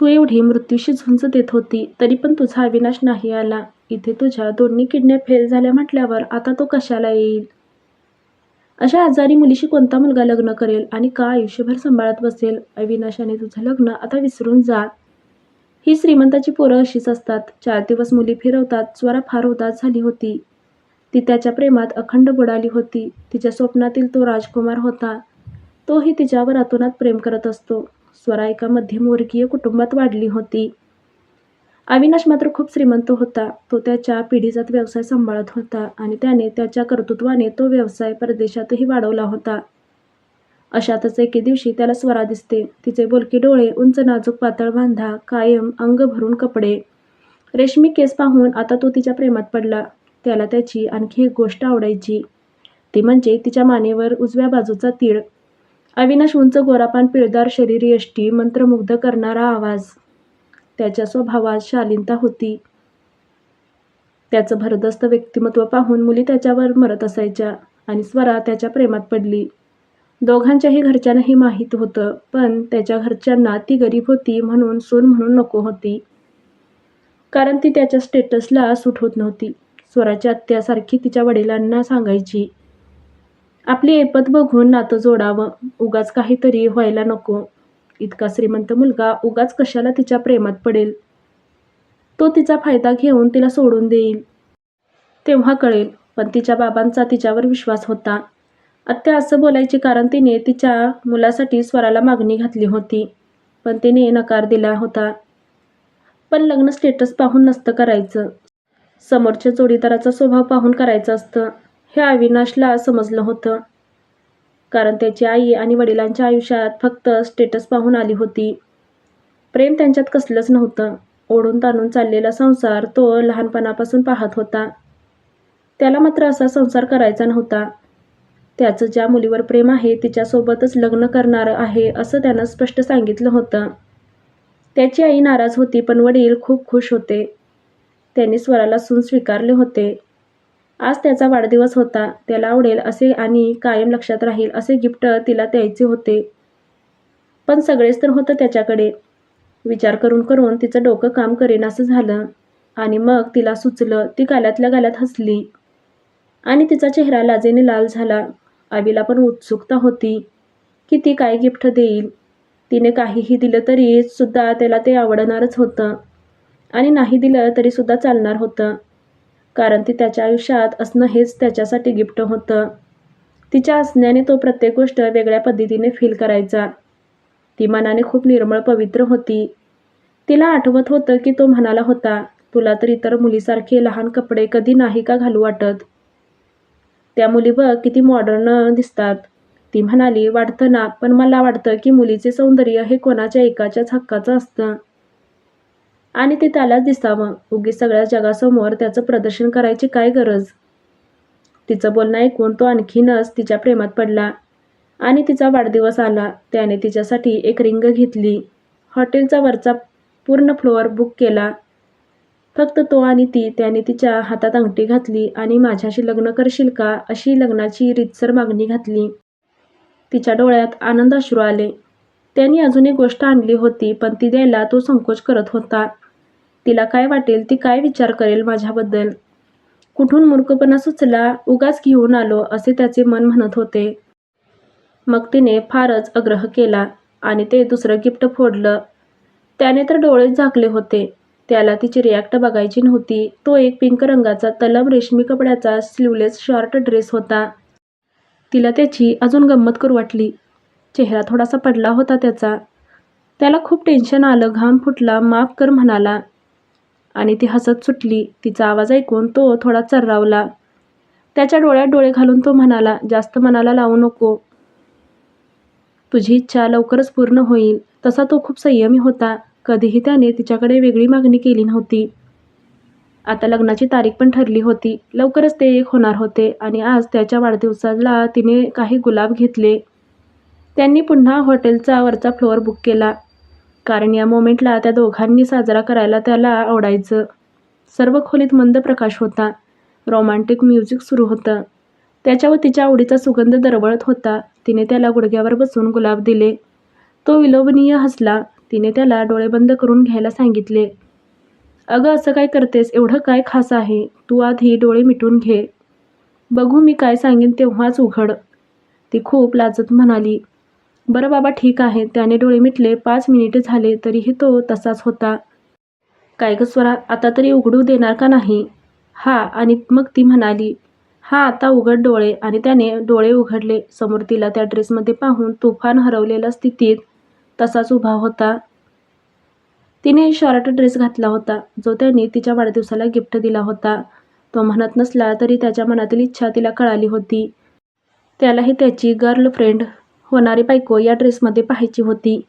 तू एवढी मृत्यूशी झुंज देत होती तरी पण तुझा अविनाश नाही आला. इथे तुझ्या दोन्ही किडन्या फेल झाल्या म्हटल्यावर आता तो कशाला येईल? अशा आजारी मुलीशी कोणता मुलगा लग्न करेल आणि का आयुष्यभर सांभाळत बसेल? अविनाशाने तुझं लग्न आता विसरून जा. ही श्रीमंताची पोरं अशीच असतात. चार दिवस मुली फिरवतात स्वरा फार उदास झाली होती. ती त्याच्या प्रेमात अखंड बुडाली होती. तिच्या स्वप्नातील तो राजकुमार होता. तोही तिच्यावर अतोनात प्रेम करत असतो. स्वरा एका मध्यमवर्गीय कुटुंबात वाढली होती. अविनाश मात्र खूप श्रीमंत होता. तो त्याच्या पिढीजात व्यवसाय सांभाळत होता आणि त्याने त्याच्या कर्तृत्वाने तो व्यवसाय परदेशातही वाढवला होता. अशातच एके दिवशी त्याला स्वरा दिसते. तिचे बोलके डोळे उंच नाजूक पातळ बांधा कायम अंग भरून कपडे. रेशमी केस पाहून आता तो तिच्या प्रेमात पडला. त्याला त्याची आणखी एक गोष्ट आवडायची. ती म्हणजे तिच्या मानेवर उजव्या बाजूचा तीळ. अविनाश उंच गोरापान पिळदार शरीर यष्टी मंत्रमुग्ध करणारा आवाज. त्याच्या स्वभावात शालीनता होती. त्याचं भरदस्त व्यक्तिमत्व पाहून मुली त्याच्यावर मरत असायच्या आणि स्वरा त्याच्या प्रेमात पडली. दोघांच्याही घरच्यांना हे माहीत होतं पण त्याच्या घरच्यांना ती गरीब होती म्हणून सून म्हणून नको होती. कारण ती त्याच्या स्टेटसला सूट होत नव्हती. स्वराची आत्यासारखी तिच्या वडिलांना सांगायची आपली ऐपत बघून नातं जोडावं. उगाच काहीतरी व्हायला नको. इतका श्रीमंत मुलगा उगाच कशाला तिच्या प्रेमात पडेल? तो तिचा फायदा घेऊन तिला सोडून देईल. तेव्हा कळेल पण तिच्या बाबांचा तिच्यावर विश्वास होता. आत्या असं बोलायचे कारण तिने तिच्या मुलासाठी स्वराला मागणी घातली होती पण तिने नकार दिला होता. पण लग्न स्टेटस पाहून नसतं करायचं. समोरच्या जोडीदाराचा स्वभाव पाहून करायचं असतं. हे अविनाशला समजलं होतं. कारण त्याची आई आणि वडिलांच्या आयुष्यात फक्त स्टेटस पाहून आली होती. प्रेम त्यांच्यात कसलंच नव्हतं. ओढून ताणून चाललेला संसार तो लहानपणापासून पाहत होता. त्याला मात्र असा संसार करायचा नव्हता. त्याचं ज्या मुलीवर प्रेम आहे तिच्यासोबतच लग्न करणार आहे असं त्यानं स्पष्ट सांगितलं होतं. त्याची आई नाराज होती पण वडील खूप खुश होते. त्यांनी स्वराला सून स्वीकारले होते. आज त्याचा वाढदिवस होता त्याला आवडेल असे आणि कायम लक्षात राहील असे गिफ्ट तिला द्यायचे होते. पण सगळेच तर होतं त्याच्याकडे. विचार करून करून तिचं डोकं काम करेन असं झालं आणि मग तिला सुचलं ती गाल्यातल्या गाल्यात हसली. आणि तिचा चेहरा लाजेने लाल झाला. आबीला पण उत्सुकता होती की ती काय गिफ्ट देईल. तिने काहीही दिलं तरी सुद्धा त्याला ते आवडणारच होतं. आणि नाही दिलं तरी सुद्धा चालणार होतं. कारण ती त्याच्या आयुष्यात असणं हेच त्याच्यासाठी गिफ्ट होतं. तिच्या असण्याने तो प्रत्येक गोष्ट वेगळ्या पद्धतीने फील करायचा. ती मनाने खूप निर्मळ पवित्र होती. तिला आठवत होतं की तो म्हणाला होता तुला तर इतर मुलीसारखे लहान कपडे कधी नाही का घालू वाटत? त्या मुली बघ किती मॉडर्न दिसतात. ती म्हणाली वाटतं ना पण मला वाटतं की मुलीचे सौंदर्य हे कोणाच्या एकाच्याच हक्काचं असतं. आणि ते त्यालाच दिसावं. उगी सगळ्या जगासमोर त्याचं प्रदर्शन करायची काय गरज? तिचं बोलणं ऐकून तो आणखीनच तिच्या प्रेमात पडला. आणि तिचा वाढदिवस आला. त्याने तिच्यासाठी एक रिंग घेतली. हॉटेलचा वरचा पूर्ण फ्लोअर बुक केला. फक्त तो आणि ती त्याने तिच्या हातात अंगठी घातली आणि माझ्याशी लग्न करशील का? अशी लग्नाची रितसर मागणी घातली. तिच्या डोळ्यात आनंद अश्रू आले. त्यांनी अजून एक गोष्ट आणली होती पण ती द्यायला तो संकोच करत होता. तिला काय वाटेल ती काय विचार करेल माझ्याबद्दल? कुठून मूर्खपणा सुचला उगाच घेऊन आलो असे त्याचे मन म्हणत होते. मग तिने फारच आग्रह केला आणि ते दुसरं गिफ्ट फोडलं. त्याने तर डोळेच झाकले होते. त्याला तिची रिॲक्ट बघायची नव्हती. तो एक पिंक रंगाचा तलम रेशमी कपड्याचा स्लीवलेस शॉर्ट ड्रेस होता. तिला त्याची अजून गंमत करू वाटली. चेहरा थोडासा पडला होता त्याचा. त्याला खूप टेन्शन आलं घाम फुटला माफ कर म्हणाला. आणि ती हसत सुटली. तिचा आवाज ऐकून तो थोडा चर्रावला. त्याच्या डोळ्यात डोळे घालून तो म्हणाला जास्त मनाला लावू नको. तुझी इच्छा लवकरच पूर्ण होईल. तसा तो खूप संयमी होता. कधीही त्याने तिच्याकडे वेगळी मागणी केली नव्हती. आता लग्नाची तारीख पण ठरली होती. लवकरच ते एक होणार होते आणि आज त्याच्या वाढदिवसाला तिने काही गुलाब घेतले. त्यांनी पुन्हा हॉटेलचा वरचा फ्लोअर बुक केला. कारण या मोमेंटला त्या दोघांनी साजरा करायला त्याला आवडायचं. सर्व खोलीत मंद प्रकाश होता. रोमॅन्टिक म्युझिक सुरू होतं. त्याच्यावर तिच्या आवडीचा सुगंध दरवळत होता. तिने त्याला गुडघ्यावर बसून गुलाब दिले. तो विलोभनीय हसला. तिने त्याला डोळे बंद करून घ्यायला सांगितले अगं असं काय करतेस? एवढं काय खास आहे? तू आधी डोळे मिटून घे. बघू मी काय सांगेन तेव्हाच उघड. ती खूप लाजत म्हणाली. बरं बाबा ठीक आहे. त्याने डोळे मिटले. पाच मिनिटे झाले तरीही तो तसाच होता. काय ग स्वरा आता तरी उघडू देणार का नाही? हा आणि मग ती म्हणाली हा आता उघड डोळे. आणि त्याने डोळे उघडले. समोर तिला त्या ड्रेसमध्ये पाहून तुफान हरवलेल्या स्थितीत तसाच उभा होता. तिने शॉर्ट ड्रेस घातला होता जो त्याने तिच्या वाढदिवसाला गिफ्ट दिला होता. तो म्हणत नसला तरी त्याच्या मनातील इच्छा तिला कळाली होती. त्यालाही त्याची गर्लफ्रेंड होणारी बायको या ड्रेसमध्ये पाहायची होती.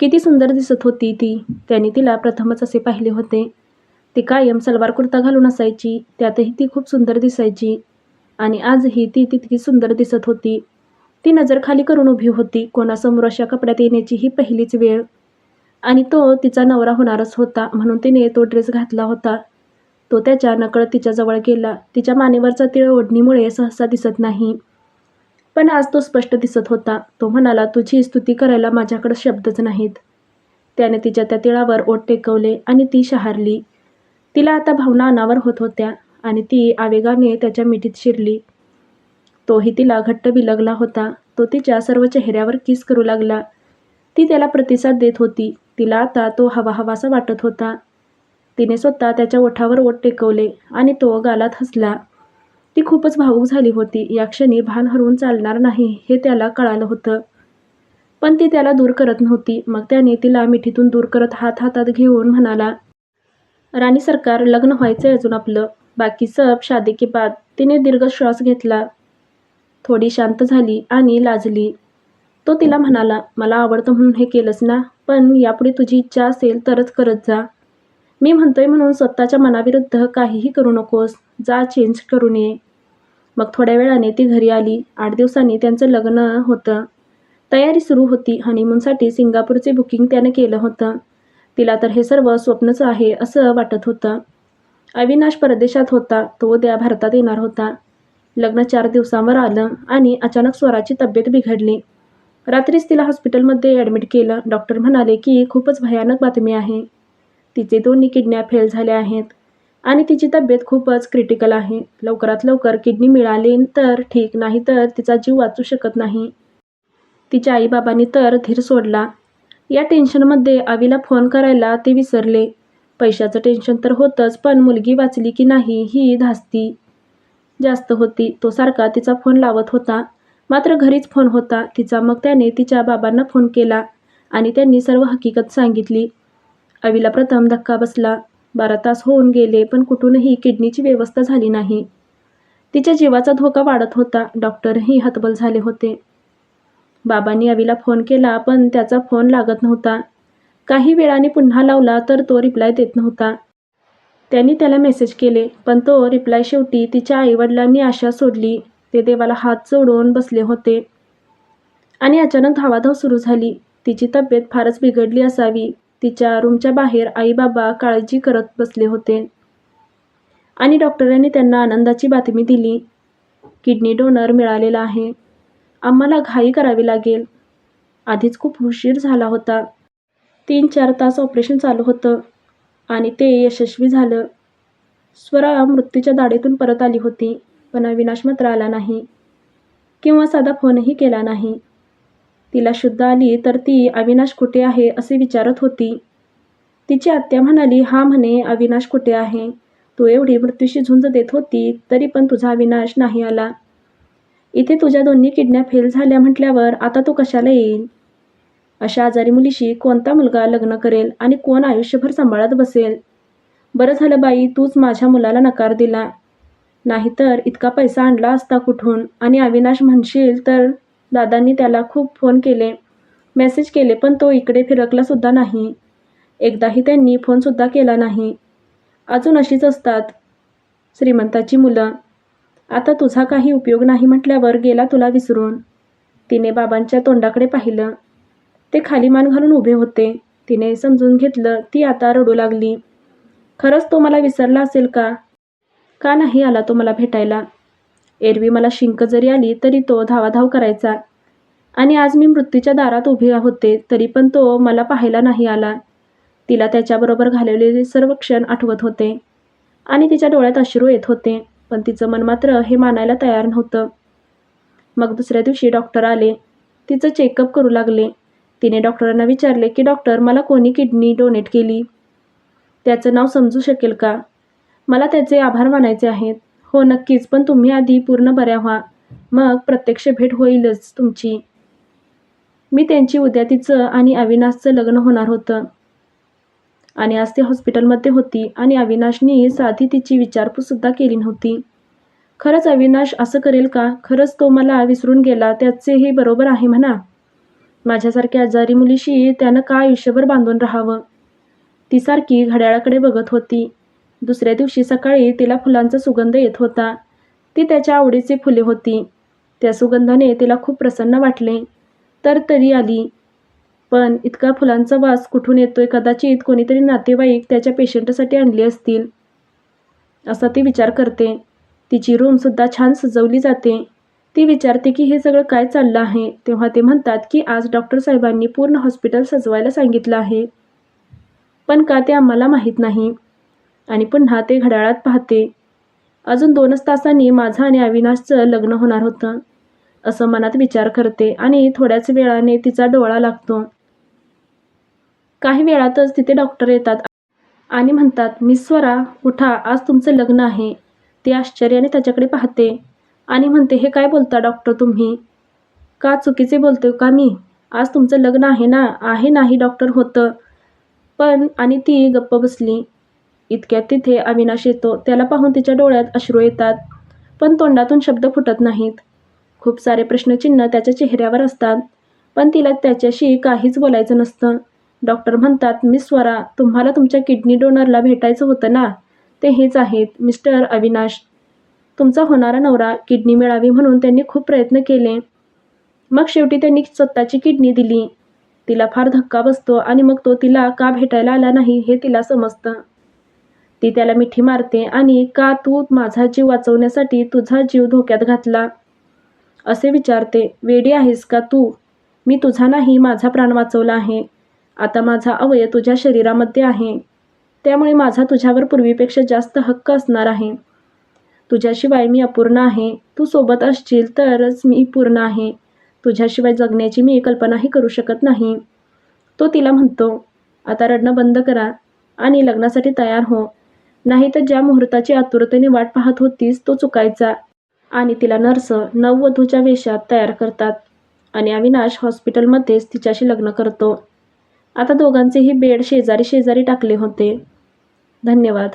किती सुंदर दिसत होती ती. त्याने तिला प्रथमच असे पाहिले होते. ती कायम सलवार कुर्ता घालून असायची. त्यातही ती खूप सुंदर दिसायची. आणि आजही ती तितकी सुंदर दिसत होती. ती नजर खाली करून उभी होती. कोणासमोर अशा कपड्यात येण्याची ही पहिलीच वेळ. आणि तो तिचा नवरा होणारच होता म्हणून तिने तो ड्रेस घातला होता. तो त्याच्या नकळत तिच्याजवळ गेला. तिच्या मानेवरचा तिळ ओढणीमुळे सहसा दिसत नाही. पण आज तो स्पष्ट दिसत होता. तो म्हणाला तुझी स्तुती करायला माझ्याकडे शब्दच नाहीत. त्याने तिच्या त्या तिळावर ओठ टेकवले आणि ती शहारली. तिला आता भावना अनावर होत होत्या आणि ती आवेगाने त्याच्या मिठीत शिरली. तोही तिला घट्ट विलगला होता. तो तिच्या सर्व चेहऱ्यावर किस करू लागला. ती त्याला प्रतिसाद देत होती. तिला आता तो हवा हवासा वाटत होता. तिने स्वतः त्याच्या ओठावर ओठ टेकवले आणि तो गालात हसला. ती खूपच भावूक झाली होती. या क्षणी भान हरवून चालणार नाही हे त्याला कळालं होतं. पण ती त्याला दूर करत नव्हती. मग त्याने तिला मिठीतून दूर करत हात हातात घेऊन म्हणाला राणी सरकार लग्न व्हायचंय अजून आपलं. बाकी सब शादी के बाद. तिने दीर्घ श्वास घेतला. थोडी शांत झाली आणि लाजली. तो तिला म्हणाला मला आवडतं म्हणून हे केलंच ना पण यापुढे तुझी इच्छा असेल तरच करत जा. मी म्हणतोय म्हणून स्वतःच्या मनाविरुद्ध काहीही करू नकोस. जा चेंज करून ये मग थोड्या वेळाने ती घरी आली. आठ दिवसांनी त्यांचं लग्न होतं. तयारी सुरू होती. हनीमूनसाठी सिंगापूरचे बुकिंग त्यानं केलं होतं. तिला तर हे सर्व स्वप्नच आहे असं वाटत होतं. अविनाश परदेशात होता. तो उद्या भारतात येणार होता. लग्न चार दिवसांवर आलं आणि अचानक स्वराची तब्येत बिघडली. रात्रीच तिला हॉस्पिटलमध्ये ॲडमिट केलं. डॉक्टर म्हणाले की खूपच भयानक बातमी आहे. तिचे दोन्ही किडन्या फेल झाल्या आहेत. आणि तिची तब्येत खूपच क्रिटिकल आहे. लवकरात लवकर किडनी मिळाली तर ठीक नाही तर तिचा जीव वाचू शकत नाही. तिच्या आईबाबांनी तर धीर सोडला. या टेन्शनमध्ये आवीला फोन करायला ते विसरले. पैशाचं टेन्शन तर होतंच पण मुलगी वाचली की नाही ही धास्ती. जास्त होती. तो सारखा तिचा फोन लावत होता. मात्र घरीच फोन होता. तिचा मग त्याने तिच्या बाबांना फोन केला आणि त्यांनी सर्व हकीकत सांगितली. अवीला प्रथम धक्का बसला. बारा तास होऊन गेले पण कुठूनही किडनीची व्यवस्था झाली नाही. तिच्या जीवाचा धोका वाढत होता. डॉक्टरही हतबल झाले होते. बाबांनी अवीला फोन केला पण त्याचा फोन लागत नव्हता. काही वेळाने पुन्हा लावला तर तो रिप्लाय देत नव्हता. त्यांनी त्याला मेसेज केले पण तो रिप्लाय शेवटी तिच्या आईवडिलांनी आशा सोडली. ते देवाला हात जोडून बसले होते. आणि अचानक धावाधाव सुरू झाली. तिची तब्येत फारच बिघडली असावी. तिच्या रूमच्या बाहेर आई बाबा काळजी करत बसले होते. आणि डॉक्टरांनी त्यांना आनंदाची बातमी दिली किडनी डोनर मिळालेला आहे. आम्हाला घाई करावी लागेल. आधीच खूप उशीर झाला होता. तीन चार तास ऑपरेशन चालू होतं आणि ते यशस्वी झालं. स्वरा मृत्यूच्या दाढेतून परत आली होती पण अविनाश मात्र आला नाही. किंवा साधा फोनही केला नाही. तिला शुद्ध आली तर ती अविनाश कुठे आहे असे विचारत होती. तिची आत्या म्हणाली हा म्हणे अविनाश कुठे आहे? तू एवढी मृत्यूशी झुंज देत होती तरी पण तुझा अविनाश नाही आला. इथे तुझ्या दोन्ही किडन्या फेल झाल्या म्हटल्यावर आता तो कशाला येईल? अशा आजारी मुलीशी कोणता मुलगा लग्न करेल आणि कोण आयुष्यभर सांभाळत बसेल? बरं झालं बाई तूच माझ्या मुलाला नकार दिला. नाहीतर इतका पैसा आणला असता कुठून? आणि अविनाश म्हणशील तर दादांनी त्याला खूप फोन केले. मेसेज केले पण तो इकडे फिरकलासुद्धा नाही. एकदाही त्यांनी फोनसुद्धा केला नाही. अजून अशीच असतात. श्रीमंताची मुलं. आता तुझा काही उपयोग नाही म्हटल्यावर गेला तुला विसरून. तिने बाबांच्या तोंडाकडे पाहिलं. ते खाली मान घालून उभे होते. तिने समजून घेतलं ती आता रडू लागली. खरंच तो मला विसरला असेल का? का नाही आला तो मला भेटायला? एरवी मला शिंक जरी आली तरी तो धावाधाव करायचा. आणि आज मी मृत्यूच्या दारात उभी होते तरी पण तो मला पाहायला नाही आला. तिला त्याच्याबरोबर घालवलेले सर्व क्षण आठवत होते. आणि तिच्या डोळ्यात अश्रू येत होते पण तिचं मन मात्र हे मानायला तयार नव्हतं. मग दुसऱ्या दिवशी डॉक्टर आले. तिचं चेकअप करू लागले. तिने डॉक्टरांना विचारले की डॉक्टर मला कोणी किडनी डोनेट केली? त्याचं नाव समजू शकेल का? मला त्याचे आभार मानायचे आहेत. हो नक्कीच. पण तुम्ही आधी पूर्ण बऱ्या व्हा. मग प्रत्यक्ष भेट होईलच तुमची. मी त्यांची उद्या तिचं आणि अविनाशचं लग्न होणार होतं. आणि आज ती हॉस्पिटलमध्ये होती आणि अविनाशनी साधी तिची विचारपूससुद्धा केली नव्हती. खरंच अविनाश असं करेल का? खरंच तो मला विसरून गेला त्याचेही बरोबर आहे म्हणा. माझ्यासारख्या आजारी मुलीशी त्यानं का आयुष्यभर बांधून राहावं? ती सारखी घड्याळाकडे बघत होती. दुसऱ्या दिवशी सकाळी तिला फुलांचा सुगंध येत होता. ती त्याच्या आवडीची फुले होती. त्या सुगंधाने तिला खूप प्रसन्न वाटले. तर तरी आली. पण इतका फुलांचा वास कुठून येतोय कदाचित कोणीतरी नातेवाईक त्याच्या पेशंटसाठी आणली असतील? असा ती विचार करते. तिची रूमसुद्धा छान सजवली जाते. ती विचारते की हे सगळं काय चाललं आहे? तेव्हा ते म्हणतात की आज डॉक्टर साहेबांनी पूर्ण हॉस्पिटल सजवायला सांगितलं आहे. पण का ते आम्हाला माहीत नाही? आणि पुन्हा ते घड्याळात पाहते. अजून दोनच तासांनी माझं आणि अविनाशचं लग्न होणार होतं. असं मनात विचार करते आणि थोड्याच वेळाने तिचा डोळा लागतो. काही वेळातच तिथे डॉक्टर येतात. आणि म्हणतात मिस स्वरा उठा आज तुमचं लग्न आहे. ती आश्चर्याने त्याच्याकडे पाहते. आणि म्हणते हे काय बोलता डॉक्टर तुम्ही? का चुकीचे बोलते का मी? आज तुमचं लग्न आहे ना? आहे नाही डॉक्टर होतं. पण आणि ती गप्प बसली. इतक्यात तिथे अविनाश येतो. त्याला पाहून तिच्या डोळ्यात अश्रू येतात. पण तोंडातून शब्द फुटत नाहीत. खूप सारे प्रश्नचिन्ह त्याच्या चेहऱ्यावर असतात. पण तिला त्याच्याशी काहीच बोलायचं नसतं. डॉक्टर म्हणतात मिस स्वरा तुम्हाला तुमच्या किडनी डोनरला भेटायचं होतं ना? ते हेच आहेत मिस्टर अविनाश. तुमचा होणारा नवरा किडनी मिळावी म्हणून त्यांनी खूप प्रयत्न केले. मग शेवटी त्यांनी स्वतःची किडनी दिली. तिला फार धक्का बसतो आणि मग तो तिला का भेटायला आला नाही हे तिला समजतं. ती त्याला मिठी मारते आणि का तू माझा जीव वाचवण्यासाठी तुझा जीव धोक्यात घातला? असे विचारते वेडी आहेस का तू? मी तुझा नाही माझा प्राण वाचवला आहे. आता माझा अवयव तुझ्या शरीरामध्ये आहे. त्यामुळे माझा तुझ्यावर पूर्वीपेक्षा जास्त हक्क असणार आहे. तुझ्याशिवाय मी अपूर्ण आहे. तू सोबत असशील तरच मी पूर्ण आहे. तुझ्याशिवाय जगण्याची मी कल्पनाही करू शकत नाही. तो तिला म्हणतो आता रडणं बंद करा आणि लग्नासाठी तयार हो. नाही तर ज्या मुहूर्ताची आतुरतेने वाट पाहत होतीस तो चुकायचा. आणि तिला नर्स नववधूच्या वेशात तयार करतात. आणि अविनाश हॉस्पिटलमध्येच तिच्याशी लग्न करतो. आता दोघांचेही बेड शेजारी शेजारी टाकले होते. धन्यवाद.